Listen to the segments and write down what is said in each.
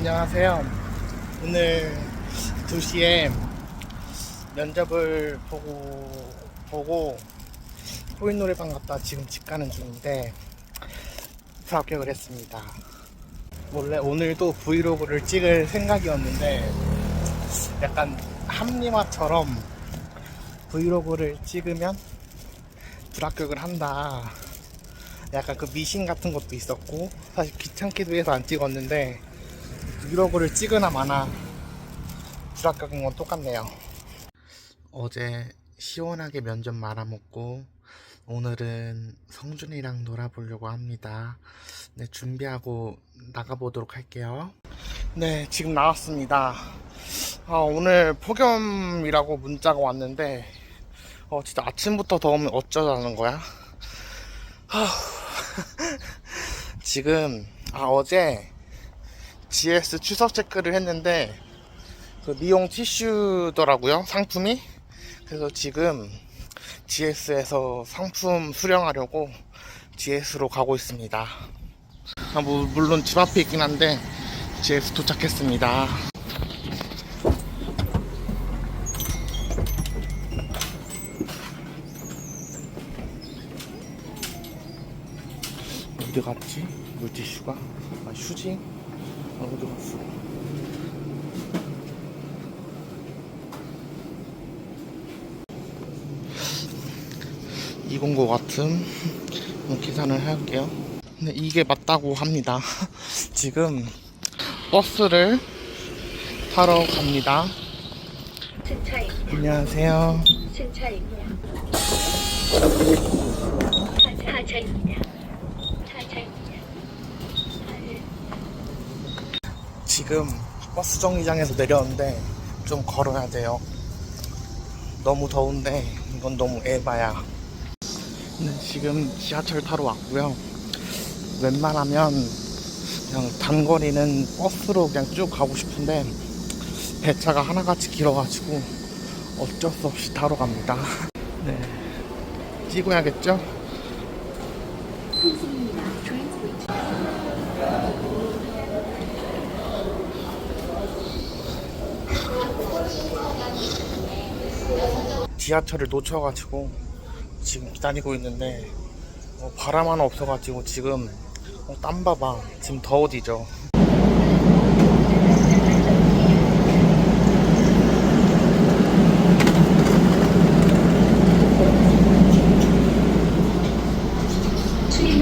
안녕하세요. 오늘 2시에 면접을 보고, 보고, 코인 노래방 갔다 지금 집 가는 중인데, 합격을 했습니다. 원래 오늘도 브이로그를 찍을 생각이었는데, 약간 합리화처럼 브이로그를 찍으면 불합격을 한다. 약간 그 미신 같은 것도 있었고 사실 귀찮기도 해서 안 찍었는데 브이로그를 찍으나 마나 불합격인 건 똑같네요. 어제 시원하게 면접 말아먹고 오늘은 성준이랑 놀아보려고 합니다. 네 준비하고 나가보도록 할게요. 네 지금 나왔습니다. 아, 오늘 폭염이라고 문자가 왔는데 어, 진짜 아침부터 더우면 어쩌자는 거야? 하... 지금 아 어제 GS 추석 체크를 했는데 그 미용 티슈더라고요 상품이 그래서 지금 GS에서 상품 수령하려고 GS로 가고 있습니다 아, 뭐, 물론 집 앞에 있긴 한데 GS 도착했습니다 어디 갔지? 물티슈가? 아 휴지? 아 어디 갔어? 같음 한번 계산을 할게요 근데 이게 맞다고 합니다 지금 버스를 타러 갑니다. 안녕하세요. 하차입니다. 하차입니다. 지금 버스 정류장에서 내렸는데 좀 걸어야 돼요. 너무 더운데 이건 너무 에바야. 네, 지금 지하철 타러 왔고요. 웬만하면 그냥 단거리는 버스로 그냥 쭉 가고 싶은데 배차가 하나같이 길어가지고 어쩔 수 없이 타러 갑니다. 네, 찍어야겠죠? 지하철을 놓쳐가지고 지금 기다리고 있는데 어, 바람 하나 없어가지고 지금 어, 땀 봐봐. 지금 더워지죠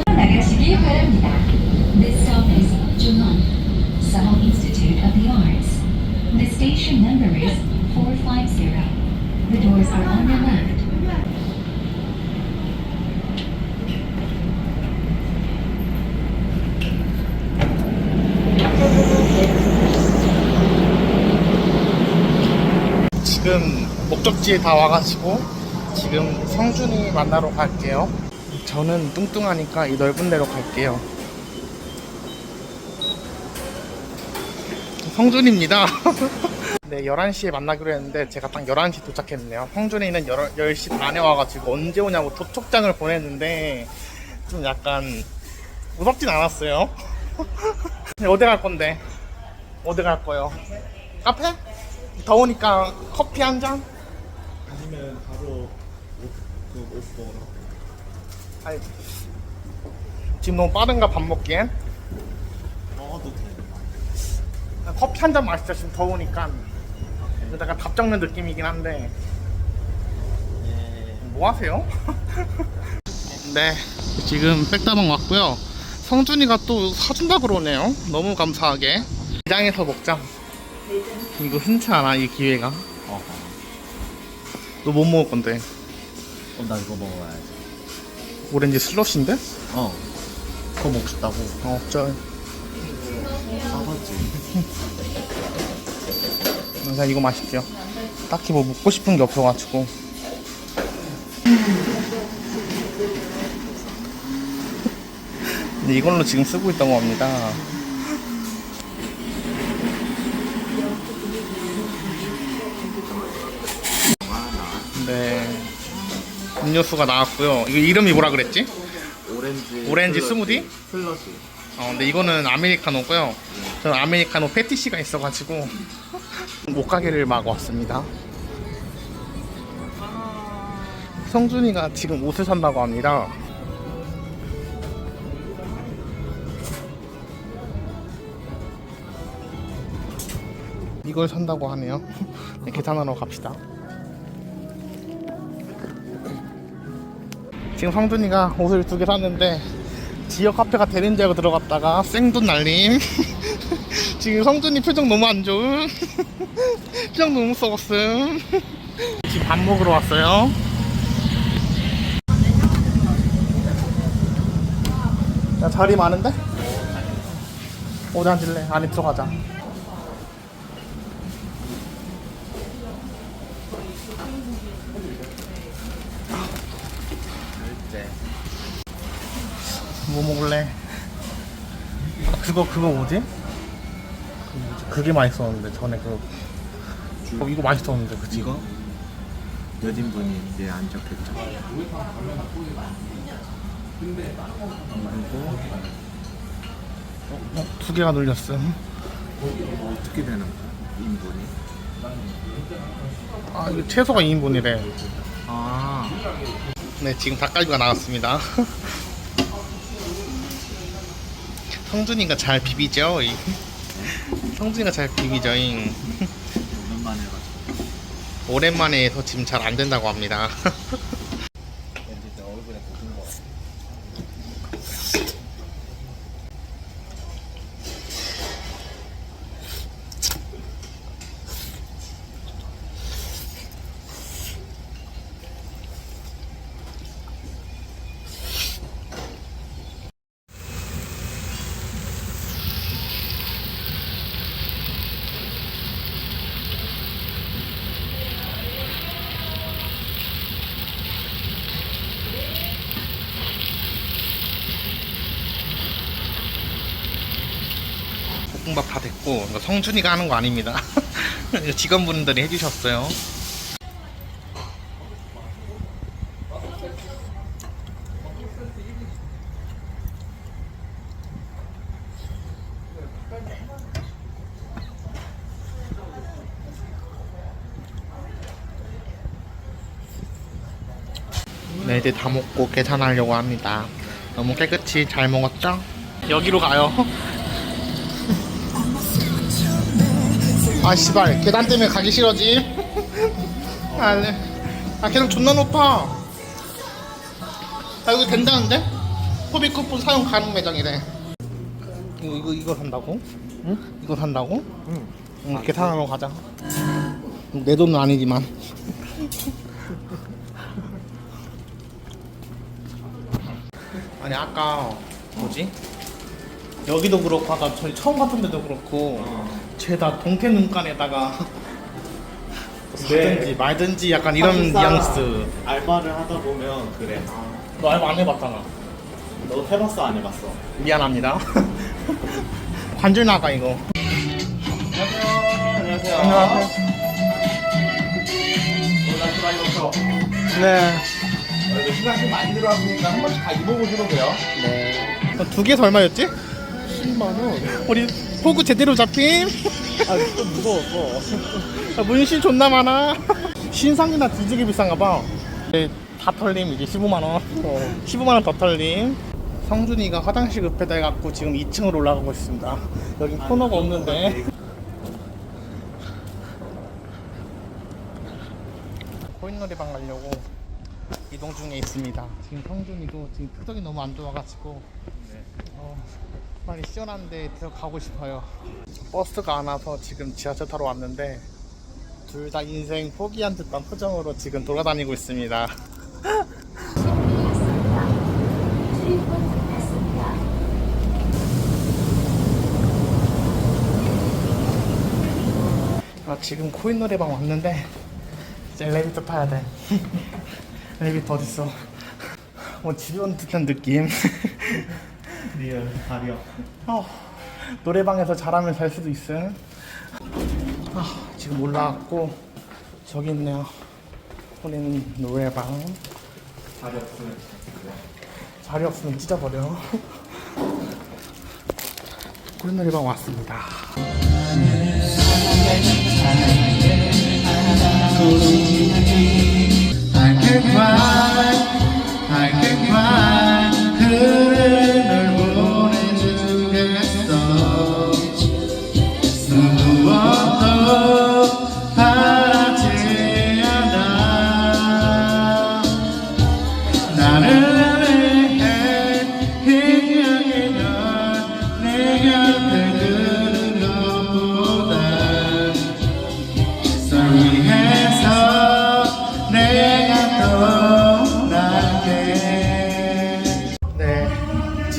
나가시기 바랍니다. This stop is Julong, Sahel Institute of the Arts. The station number is 450. The doors are on your left. 지금 목적지에 다 와가지고 지금 성준이 만나러 갈게요 저는 뚱뚱하니까 이 넓은 데로 갈게요 성준입니다 네 11시에 만나기로 했는데 제가 딱 11시 도착했네요 성준이는 10 시 반에 와가지고 언제 오냐고 도촉장을 보냈는데 좀 약간 무섭진 않았어요 어디 갈 건데? 어디 갈 거요? 카페? 더우니까 커피 한 잔? 아니면 바로 그옷 먹으러 아니, 지금 너무 빠른가 밥 먹기엔? 먹어도 돼 커피 한 잔 마시자 지금 더우니까 약간 답 적는 느낌이긴 한데. 예. 뭐 하세요? 네. 지금 백다방 왔고요. 성준이가 또 사준다 그러네요. 너무 감사하게. 시장에서 먹자. 이거 흔치 않아 이 기회가. 어. 너 못 먹을 건데? 어, 나 이거 먹어야지. 오렌지 슬러시인데? 어. 그거 먹고 싶다고. 어, 저 사봤지 그냥 이거 마실게요. 딱히 뭐 먹고 싶은 게 없어가지고. 근데 이걸로 지금 쓰고 있던 겁니다. 네. 음료수가 나왔고요. 이거 이름이 뭐라 그랬지? 오렌지 오렌지. 스무디? 슬러시 어, 근데 이거는 아메리카노고요. 저는 아메리카노 패티시가 있어가지고 옷가게를 막 왔습니다. 성준이가 지금 옷을 산다고 합니다. 이걸 산다고 하네요. 네, 계산하러 갑시다. 지금 성준이가 옷을 두 개 샀는데 지역 카페가 되는 줄 알고 들어갔다가 생돈 날림. 지금 성준이 표정 너무 안 좋음. 표정 너무 썩었음. 지금 밥 먹으러 왔어요. 야 자리 많은데? 어디 앉을래? 안에 들어가자. 뭐 먹을래? 아, 그거 그거 뭐지? 그? 그게 맛있었는데 전에 그 어, 이거 맛있었는데 그치? 이거 몇 인분이 이제 안 적혔죠. 그리고 어, 두 개가 눌렸음. 어떻게 되는 거야? 인분이? 아 이거 최소가 2인분이래. 아 네 지금 닭갈비가 나왔습니다. 성준이가 잘 비비죠? 이. 성준이가 잘 비비죠? 잉. 오랜만에 해가지고. 오랜만에 해서 지금 잘 안 된다고 합니다. 볶음밥 다 됐고 이거 성준이가 하는 거 아닙니다. 직원분들이 해주셨어요. 네, 이제 다 먹고 계산하려고 합니다. 너무 깨끗이 잘 먹었죠? 여기로 가요. 아 씨발 계단 때문에 가기 싫어지 아, 네. 아 계단 존나 높아 아 여기 된다는데? 소비 쿠폰 사용 가능 매장이래 이거 이거 이거 산다고? 응? 이거 산다고? 응. 응 계산하러 가자 내 돈은 아니지만 아니 아까 뭐지? 여기도 그렇고 아까 저희 처음 갔던 데도 그렇고 죄다 동태 눈간에다가 사든지 말든지 약간 이런 뉘앙스 알바를 하다 보면 그래. 너 알바 안 해봤잖아 너 해봤어 안 해봤어? 미안합니다 관절 나가 이거 안녕하세요. 안녕하세요 네 이거 시간 좀 많이 들어왔으니까 한 번씩 다 입어보시면 돼요. 두 개에서 얼마였지? 10만 원. 우리 호구 제대로 잡힘. 아좀 무서웠어. 아, 문신 존나 많아. 신상이나 뒤지게 비싼가 봐. 네, 다 털림 이제 15만원. 15만원 더 털림. 성준이가 화장실 급하다 해갖고 지금 2층으로 올라가고 있습니다. 여긴 코너가 없는데. 코인놀이방 가려고 이동 중에 있습니다. 지금 성준이도 지금 표정이 너무 안 좋아가지고. 어, 빨리 시원한 데 들어가고 싶어요 버스가 안 와서 지금 지하철 타러 왔는데 둘 다 인생 포기한 듯한 표정으로 지금 돌아다니고 있습니다. 아, 지금 코인 노래방 왔는데 이제 엘리베이터 타야 돼. 엘리베이터 어딨어? 뭐 집에 온 듯한 느낌. 리얼 다리요. 어, 노래방에서 잘하면 살 수도 있어요. 아, 지금 올라왔고 저기 있네요. 우리는 노래방. 다리 없으면 자리 없으면 찢어버려. 노래방 왔습니다. I can cry,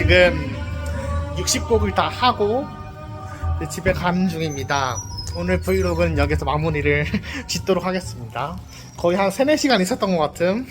지금 60곡을 다 하고 집에 가는 중입니다. 오늘 브이로그는 여기서 마무리를 짓도록 하겠습니다. 거의 한 3, 4시간 있었던 것 같은